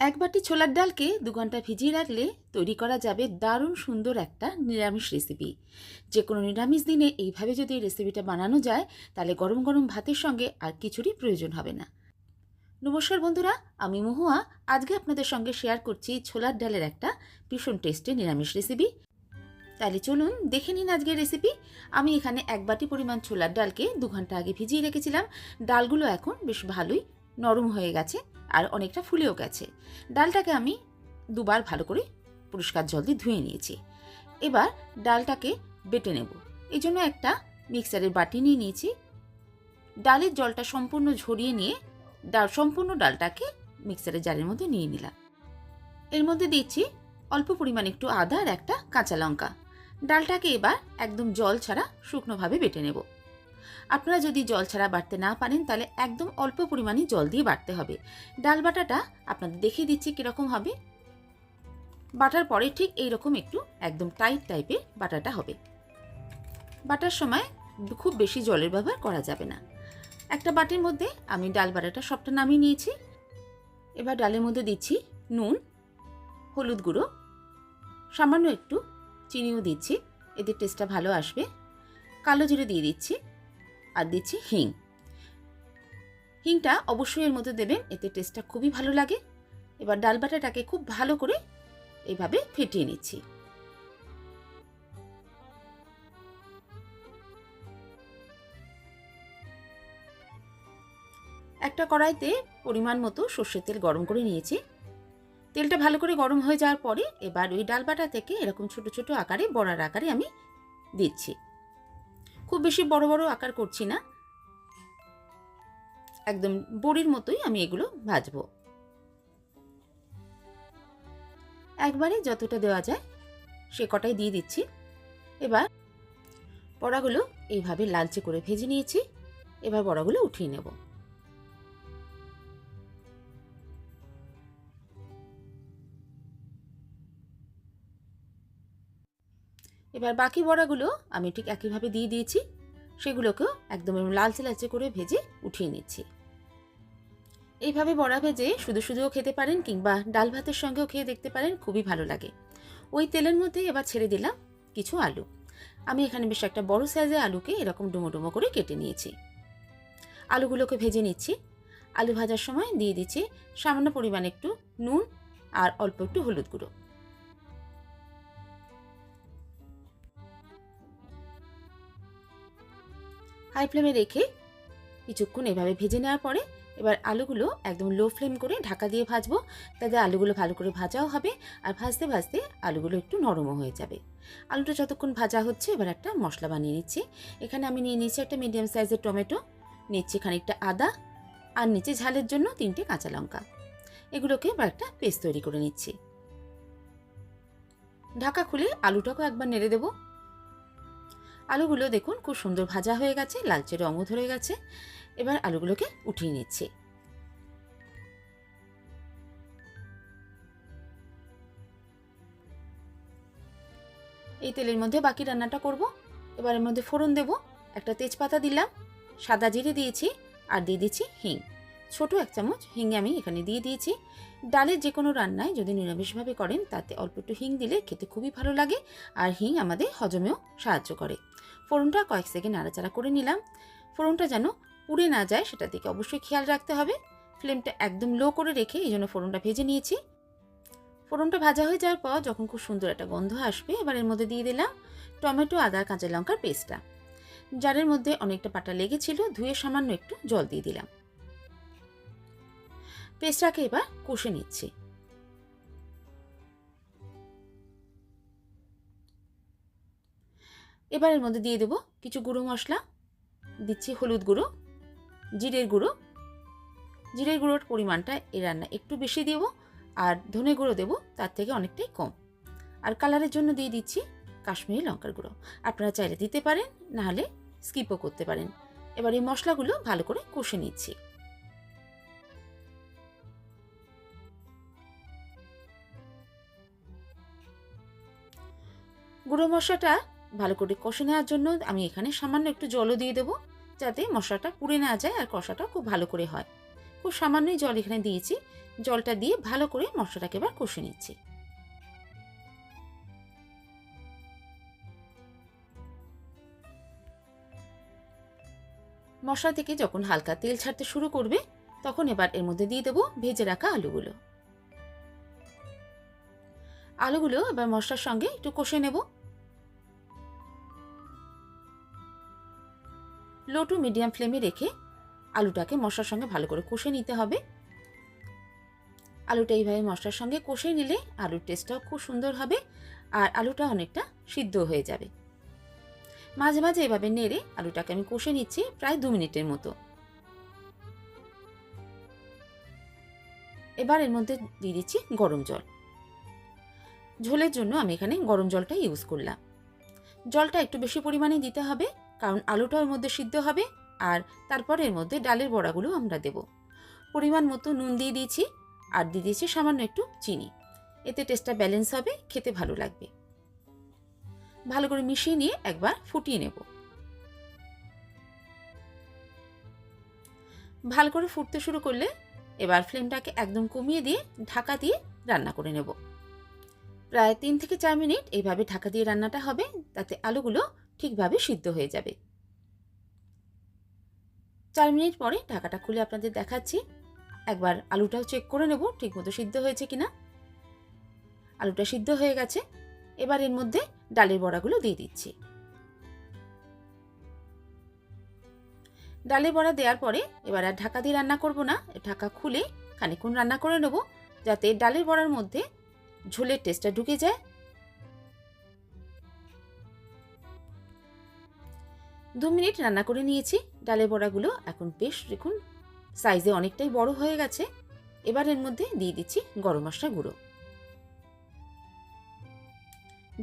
এক বাটি ছোলার ডালকে দু ঘণ্টা ভিজিয়ে রাখলে তৈরি করা যাবে দারুণ সুন্দর একটা নিরামিষ রেসিপি যে কোনো নিরামিষ দিনে এইভাবে যদি রেসিপিটা বানানো যায়, তাহলে গরম গরম ভাতের সঙ্গে আর কিছুরই প্রয়োজন হবে না। নমস্কার বন্ধুরা, আমি মহুয়া। আজকে আপনাদের সঙ্গে শেয়ার করছি ছোলার ডালের একটা ভীষণ টেস্টি নিরামিষ রেসিপি তাহলে চলুন দেখে নিন আজকের রেসিপি আমি এখানে এক বাটি পরিমাণ ছোলার ডালকে দু ঘণ্টা আগে ভিজিয়ে রেখেছিলাম। ডালগুলো এখন বেশ ভালোই নরম হয়ে গেছে। আর অনেকটা ফুলেও গেছে। ডালটাকে আমি দুবার ভালো করে পরিষ্কার জল দিয়ে ধুয়ে নিয়েছি। এবার ডালটাকে বেটে নেব। এই জন্য একটা মিক্সারের বাটি নিয়ে নিয়েছি। ডালের জলটা সম্পূর্ণ ঝরিয়ে নিয়ে ডাল, সম্পূর্ণ ডালটাকে মিক্সারের জারের মধ্যে নিয়ে নিলাম। এর মধ্যে দিচ্ছি অল্প পরিমাণ একটু আদা আর একটা কাঁচা লঙ্কা। ডালটাকে এবার একদম জল ছাড়া শুকনোভাবে বেটে নেব। আপনারা যদি জল ছাড়া বাটতে না পারেন, তাহলে একদম অল্প পরিমাণে জল দিয়ে বাটতে হবে। ডাল বাটাটা আপনাদের দেখিয়ে দিচ্ছি কীরকম হবে। বাটার পরে ঠিক এই রকম একটু একদম টাইট টাইপের বাটাটা হবে। বাটার সময় খুব বেশি জলের ব্যবহার করা যাবে না। একটা বাটির মধ্যে আমি ডাল বাটাটা সবটা নামিয়ে নিয়েছি। এবার ডালের মধ্যে দিচ্ছি নুন, হলুদ গুঁড়ো, সামান্য একটু চিনিও দিচ্ছি, এদের টেস্টটা ভালো আসবে। কালো জিরে দিয়ে দিচ্ছি। আর দিচ্ছি হিং। হিংটা অবশ্যই এর মধ্যে দেবেন, এতে টেস্টটা খুবই ভালো লাগে। এবার ডাল বাটাটাকে খুব ভালো করে এইভাবে ফেটিয়ে নিচ্ছি। একটা কড়াইতে পরিমাণ মতো সর্ষের তেল গরম করে নিয়েছি। তেলটা ভালো করে গরম হয়ে যাওয়ার পরে এবার ওই ডাল বাটা থেকে এরকম ছোট ছোট আকারে, বড়ার আকারে আমি দিচ্ছি। খুব বেশি বড় বড় আকার করছি না। একদম বড়ির মতোই আমি এগুলো ভাজবো। একবারে যতটা দেওয়া যায় সে কটাই দিয়ে দিচ্ছি। এবার বড়াগুলো এইভাবে লালচে করে ভেজে নিয়েছি। এবার বড়াগুলো উঠিয়ে নেব। এবার বাকি বড়াগুলো আমি ঠিক একইভাবে দিয়ে দিয়েছি। সেগুলোকেও একদম লালচে লালচে করে ভেজে উঠিয়ে নিচ্ছি। এইভাবে বড়া ভেজে শুধু শুধুও খেতে পারেন কিংবা ডাল ভাতের সঙ্গেও খেয়ে দেখতে পারেন, খুবই ভালো লাগে। ওই তেলের মধ্যে এবার ছেড়ে দিলাম কিছু আলু। আমি এখানে বেশ একটা বড় সাইজের আলুকে এরকম ডুমো ডুমো করে কেটে নিয়েছি। আলুগুলোকে ভেজে নিচ্ছি। আলু ভাজার সময় দিয়ে দিচ্ছি সামান্য পরিমাণ একটু নুন আর অল্প একটু হলুদ গুঁড়ো। হাই ফ্লেমে রেখে কিছুক্ষণ এভাবে ভেজে নেওয়ার পরে এবার আলুগুলো একদম লো ফ্লেম করে ঢাকা দিয়ে ভাজবো। তাতে আলুগুলো ভালো করে ভাজাও হবে আর ভাজতে ভাজতে আলুগুলো একটু নরমও হয়ে যাবে। আলুটা যতক্ষণ ভাজা হচ্ছে এবার একটা মশলা বানিয়ে নিচ্ছি। এখানে আমি নিয়ে নিচ্ছি একটা মিডিয়াম সাইজের টমেটো, নিচ্ছি খানিকটা আদা আর নিচে ঝালের জন্য তিনটে কাঁচা লঙ্কা। এগুলোকে এবার একটা পেস্ট তৈরি করে নিচ্ছি। ঢাকা খুলে আলুটাকেও একবার নেড়ে দেবো। আলুগুলো দেখুন খুব সুন্দর ভাজা হয়ে গেছে, লালচে রঙও ধরে গেছে। এবার আলুগুলোকে উঠিয়ে নিচ্ছি। এই তেলের মধ্যে বাকি রান্নাটা করব। এবার এর মধ্যে ফোড়ন দেব। একটা তেজপাতা দিলাম, সাদা জিরে দিয়েছি আর দিয়ে দিচ্ছি হিং। ছোট এক চামচ হিং আমি এখানে দিয়ে দিয়েছি। ডালের যে কোনো রান্নায় যদি নিরামিষভাবে করেন, তাতে অল্প একটু হিং দিলে খেতে খুবই ভালো লাগে। আর হিং আমাদের হজমেও সাহায্য করে। ফোড়নটা কয়েক সেকেন্ড নাড়াচাড়া করে নিলাম। ফোড়নটা যেন পুড়ে না যায় সেটার দিকে অবশ্যই খেয়াল রাখতে হবে। ফ্লেমটা একদম লো করে রেখে এই জন্য ফোড়নটা ভেজে নিয়েছি। ফোড়নটা ভাজা হয়ে যাওয়ার পর যখন খুব সুন্দর একটা গন্ধ আসবে, এবার এর মধ্যে দিয়ে দিলাম টমেটো, আদা, কাঁচা লঙ্কার পেস্টটা। জারের মধ্যে অনেকটা পাটা লেগেছিল, ধুয়ে সামান্য একটু জল দিয়ে দিলাম। পেস্টটাকে এবার কষে নিচ্ছি। এবার এর মধ্যে দিয়ে দেবো কিছু গুঁড়ো মশলা। দিচ্ছি হলুদ গুঁড়ো, জিরের গুঁড়ো। জিরের গুঁড়োর পরিমাণটা এই রান্না একটু বেশি দেবো আর ধনে গুঁড়ো দেবো, তার থেকে অনেকটাই কম। আর কালারের জন্য দিয়ে দিচ্ছি কাশ্মীরি লঙ্কার গুঁড়ো। আপনারা চাইলে দিতে পারেন নাহলে স্কিপও করতে পারেন। এবার এই মশলাগুলো ভালো করে কষে নিচ্ছি। গুঁড়ো মশলাটা ভালো করে কষে নেওয়ার জন্য আমি এখানে সামান্য একটু জলও দিয়ে দেবো, যাতে মশলাটা পুড়ে না যায় আর কষাটা খুব ভালো করে হয়। খুব সামান্যই জল এখানে দিয়েছি। জলটা দিয়ে ভালো করে মশলাটাকে এবার কষে নিচ্ছি। মশলা থেকে যখন হালকা তেল ছাড়তে শুরু করবে, তখন এবার এর মধ্যে দিয়ে দেবো ভেজে রাখা আলুগুলো। আলুগুলো এবার মশলার সঙ্গে একটু কষে নেব। লো টু মিডিয়াম ফ্লেমে রেখে আলুটাকে মশলার সঙ্গে ভালো করে কষে নিতে হবে। আলুটা এইভাবে মশলার সঙ্গে কষে নিলে আলুর টেস্টটাও খুব সুন্দর হবে আর আলুটা অনেকটা সিদ্ধ হয়ে যাবে। মাঝে মাঝে এভাবে নেড়ে আলুটাকে আমি কষে নিচ্ছি প্রায় দু মিনিটের মতো। এবার এর মধ্যে দিয়ে দিচ্ছি গরম জল। ঝোলের জন্য আমি এখানে গরম জলটা ইউজ করলাম। জলটা একটু বেশি পরিমাণে দিতে হবে কারণ আলুটা ওর মধ্যে সিদ্ধ হবে আর তারপর এর মধ্যে ডালের বড়াগুলো আমরা দেব। পরিমাণ মতো নুন দিয়ে দিয়েছি আর দিয়ে দিয়েছি সামান্য একটু চিনি। এতে টেস্টটা ব্যালেন্স হবে, খেতে ভালো লাগবে। ভালো করে মিশিয়ে নিয়ে একবার ফুটিয়ে নেব। ভালো করে ফুটতে শুরু করলে এবার ফ্লেমটাকে একদম কমিয়ে দিয়ে ঢাকা দিয়ে রান্না করে নেব। প্রায় তিন থেকে চার মিনিট এইভাবে ঢাকা দিয়ে রান্নাটা হবে, তাতে আলুগুলো ঠিকভাবে সিদ্ধ হয়ে যাবে। চার মিনিট পরে ঢাকাটা খুলে আপনাদের দেখাচ্ছি। একবার আলুটাও চেক করে নেব ঠিকমতো সিদ্ধ হয়েছে কিনা। আলুটা সিদ্ধ হয়ে গেছে। এবার এর মধ্যে ডালের বড়াগুলো দিয়ে দিচ্ছি। ডালের বড়া দেওয়ার পরে এবার আর ঢাকা দিয়ে রান্না করব না। ঢাকা খুলে খানিক্ষণ রান্না করে নেব যাতে ডালের বড়ার মধ্যে ঝোলের টেস্টটা ঢুকে যায়। দু মিনিট রান্না করে নিয়েছি। ডালের বড়াগুলো এখন বেশ দেখুন সাইজে অনেকটাই বড় হয়ে গেছে। এবার এর মধ্যে দিয়ে দিচ্ছি গরম মশলা গুঁড়ো।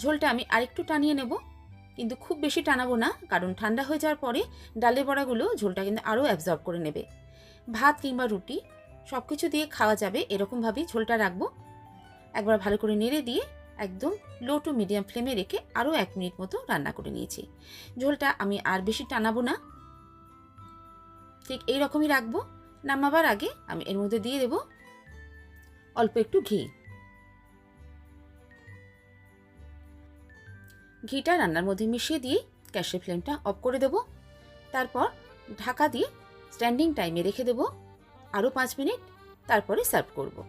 ঝোলটা আমি আরেকটু টানিয়ে নেব, কিন্তু খুব বেশি টানাবো না, কারণ ঠান্ডা হয়ে যাওয়ার পরে ডালের বড়াগুলো ঝোলটা কিন্তু আরও অ্যাবজর্ব করে নেবে। ভাত কিংবা রুটি সব কিছু দিয়ে খাওয়া যাবে, এরকমভাবেই ঝোলটা রাখব। একবার ভালো করে নেড়ে দিয়ে একদম লো টু মিডিয়াম ফ্লেমে রেখে আরও এক মিনিট মতো রান্না করে নিয়েছি। ঝোলটা আমি আর বেশি টানাবো না। ঠিক এই রকমই রাখব। নামাবার আগে আমি এর মধ্যে দিয়ে দেব অল্প একটু ঘি। ঘিটা রান্নার মধ্যে মিশিয়ে দিয়ে গ্যাসের ফ্লেমটা অফ করে দেব। তারপর ঢাকা দিয়ে স্ট্যান্ডিং টাইমে রেখে দেব। আরও পাঁচ মিনিট, তারপরে সার্ভ করব।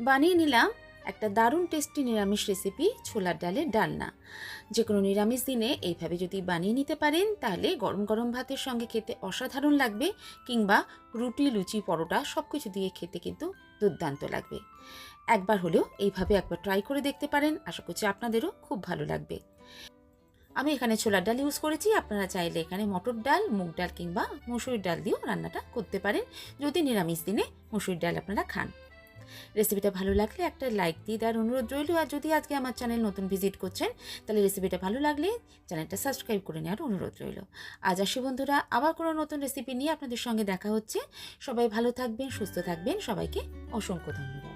বানিয়ে নিলাম একটা দারুণ টেস্টি নিরামিষ রেসিপি ছোলার ডালের ডালনা। যে কোনো নিরামিষ দিনে এইভাবে যদি বানিয়ে নিতে পারেন, তাহলে গরম গরম ভাতের সঙ্গে খেতে অসাধারণ লাগবে, কিংবা রুটি, লুচি, পরোটা সব কিছু দিয়ে খেতে কিন্তু দুর্দান্ত লাগবে। একবার হলেও এইভাবে একবার ট্রাই করে দেখতে পারেন, আশা করছি আপনাদেরও খুব ভালো লাগবে। আমি এখানে ছোলার ডাল ইউজ করেছি, আপনারা চাইলে এখানে মটর ডাল, মুগ ডাল কিংবা মুসুরির ডাল দিয়েও রান্নাটা করতে পারেন। যদি নিরামিষ দিনে মুসুরির ডাল আপনারা খান। রেসিপিটা ভালো লাগলে একটা লাইক দিয়ে দেওয়ার অনুরোধ রইল। আর যদি আজকে আমার চ্যানেল নতুন ভিজিট করছেন, তাহলে রেসিপিটা ভালো লাগলে চ্যানেলটা সাবস্ক্রাইব করে নেওয়ার অনুরোধ রইল। আজ আসি বন্ধুরা, আবার কোনো নতুন রেসিপি নিয়ে আপনাদের সঙ্গে দেখা হচ্ছে। সবাই ভালো থাকবেন, সুস্থ থাকবেন। সবাইকে অসংখ্য ধন্যবাদ।